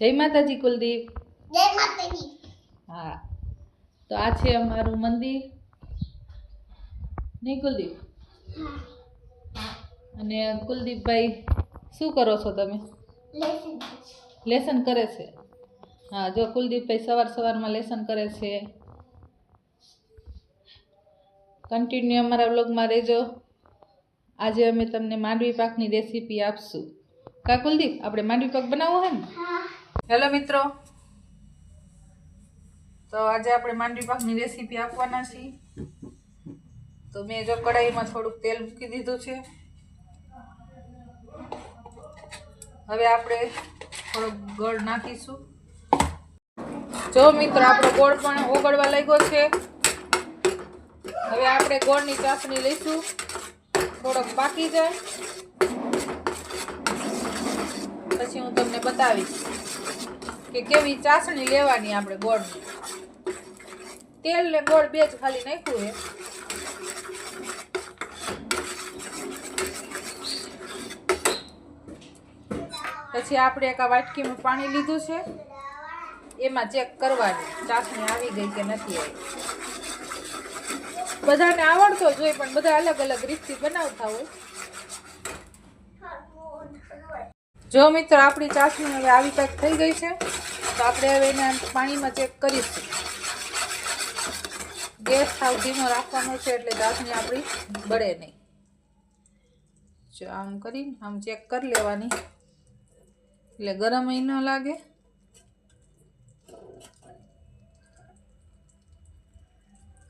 જય માતાજી કુલદીપ. જય માતાજી. હા. તો આ છે અમારું મંદિર. નહીં કુલદીપ? અને કુલદીપભાઈ શું કરો છો તમે? લેસન કરે છે. હા જો કુલદીપભાઈ સવાર સવારમાં લેસન કરે છે. કન્ટિન્યુ અમારા વ્લોગમાં રહેજો. આજે અમે તમને માંડવી પાકની રેસીપી આપશું. કા કુલદીપ આપણે માંડવી પાક બનાવવો હોય ને? હેલો મિત્રો. તો આજે આપણે માંડવી પાકની રેસીપી આપવાના છીએ. તો મેં જો કઢાઈમાં થોડુંક તેલ મૂકી દીધું છે. હવે આપણે થોડોક ગોળ નાખીશું. જો મિત્રો, આપણો ગોળ પણ ઓગળવા લાગ્યો છે. હવે આપણે ગોળની ચાસણી લઈશું. થોડોક પાકી જાય. પછી હું તમને બતાવીશ. કે કેવી ચાસણી લેવાની આપણે ગોળની તેલ ને ગોળ બે જ ખાલી નાખ્યું એ પછી આપણે એક આ વાટકીમાં પાણી લીધું છે. એમાં ચેક કરવાની, ચાસણી આવી ગઈ કે નથી આવી. બધાને આવડતો જ પણ બધા અલગ અલગ રીતથી બનાવતા હોય. જો મિત્રો, આપણી ચાસણી હવે આવી કંઈક થઈ ગઈ છે, તો આપણે હવે એને પાણીમાં ચેક કરીશું. ગેસ સાવ ધીમો રાખવાનો છે એટલે ચાસણી આપણી બળે નહીં. જો આમ કરીને આમ ચેક કરી લેવાની. એટલે ગરમ ન લાગે.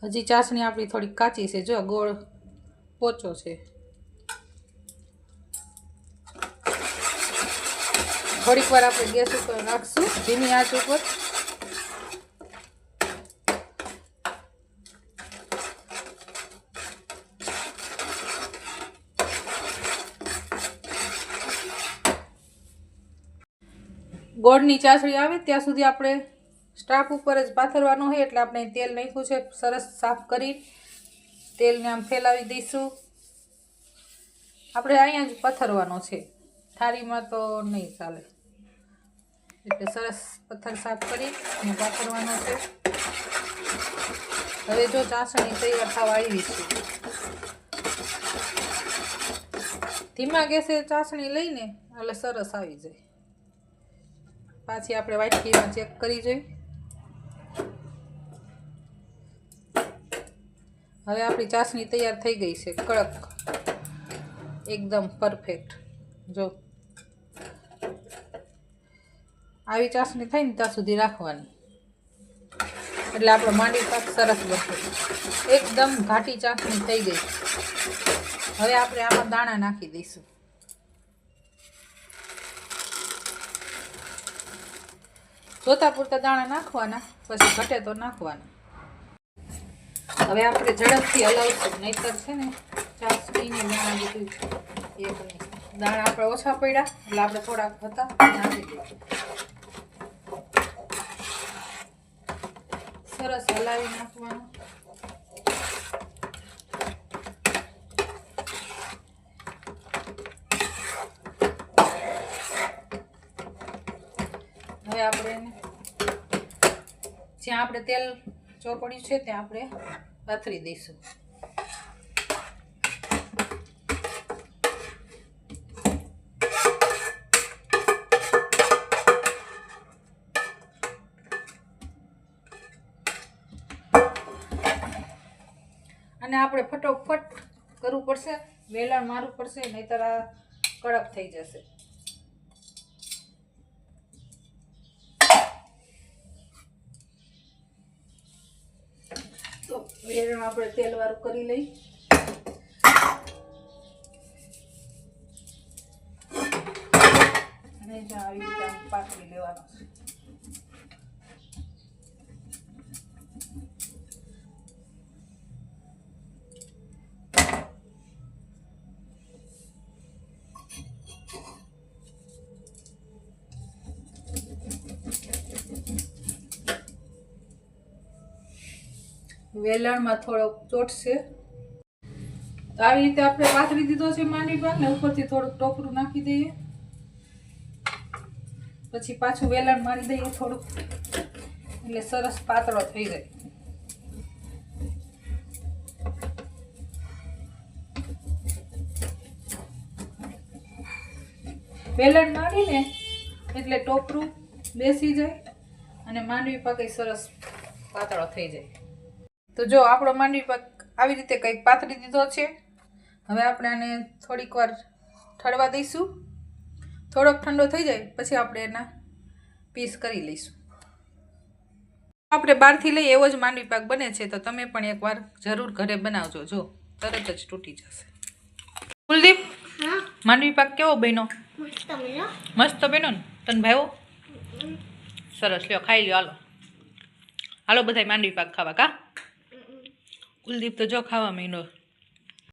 હજી ચાસણી આપણી થોડી કાચી છે, જો ગોળ પોચો છે. થોડીક વાર આપણે ગેસ ઉપર રાખશું ધીમી આંચ ઉપર. ગોળની ચાસણી આવે, ત્યાં સુધી આપણે સ્ટાફ ઉપર જ પાથરવાનું હોય, એટલે આપણે તેલ નાખ્યું છે, સરસ સાફ કરી. તેલને આમ ફેલાવી દઈશું. આપણે અહીંયા જ પથરવાનો છે. થાળીમાં તો નહીં ચાલે. એટલે સરસ પથ્થર સાફ કરી અને પાથરવાનો છે. હવે જો ચાસણી તૈયાર થવા આવી છે. ધીમા ગેસે ચાસણી લઈને એટલે સરસ આવી જાય. પાછી આપણે વાટકીમાં ચેક કરી જોઈ. હવે આપણી ચાસણી તૈયાર થઈ ગઈ છે. કડક. એકદમ પરફેક્ટ જો આવી ચાસણી થાય ને ત્યાં સુધી રાખવાની. એટલે આપણો માંડવી પાક સરસ બનશે. એકદમ ઘાટી ચાસણી થઈ ગઈ. હવે આપણે આમાં દાણા નાખી દઈશું. જોતા પૂરતા દાણા નાખવાના, પછી ઘટે તો નાખવાના. હવે આપણે ઝડપથી હલાવશું, નહીતર છે ને ચાસણીને દાણા બધું એ દાણા આપણે ઓછા પડ્યા, એટલે આપણે થોડાક હતા, નાખી દઈશું સરસ હલાવી નાખવાનું. હવે આપણે એને, જ્યાં આપણે તેલ ચોપડ્યું છે ત્યાં આપણે પાથરી દઈશું. અને આપણે ફટોફટ કરવું પડશે, વેલણ મારવું પડશે, નહીતર આ કડક થઈ જશે. તો વેલણ આપણે તેલ વાળું કરી લઈ. અને આવી રીતે લેવાનો લેવાનું છે. વેલણમાં થોડોક ચોટશે તો આવી રીતે આપણે પાથરી દીધો છે માંડવી પાક ને ઉપરથી થોડુંક ટોપરું નાખી દઈએ. પછી પાછું વેલણ મારી દઈએ થોડુંક. એટલે સરસ પાતળો થઈ જાય. વેલણ મારીને એટલે ટોપરું બેસી જાય અને માંડવી પાકે સરસ પાતળો થઈ જાય. તો જો આપણો માંડવી પાક આવી રીતે કંઈક પાથરી દીધો છે હવે આપણે આને થોડીક વાર ઠરવા દઈશું. થોડોક ઠંડો થઈ જાય પછી આપણે એના પીસ કરી લઈશું. આપણે બહારથી લઈ એવો જ માંડવી પાક બને છે તો તમે પણ એકવાર જરૂર ઘરે બનાવજો. જો તરત જ તૂટી જશે. કુલદીપ હા? માંડવી પાક કેવો બન્યો? મસ્ત બહેનો બન્યો ને? તને ભાઈઓ સરસ લ્યો ખાઈ લ્યો હાલો. હાલો બધાય માંડવી પાક ખાવા કા? કુલદીપ તો જો ખાવા માંડ્યો.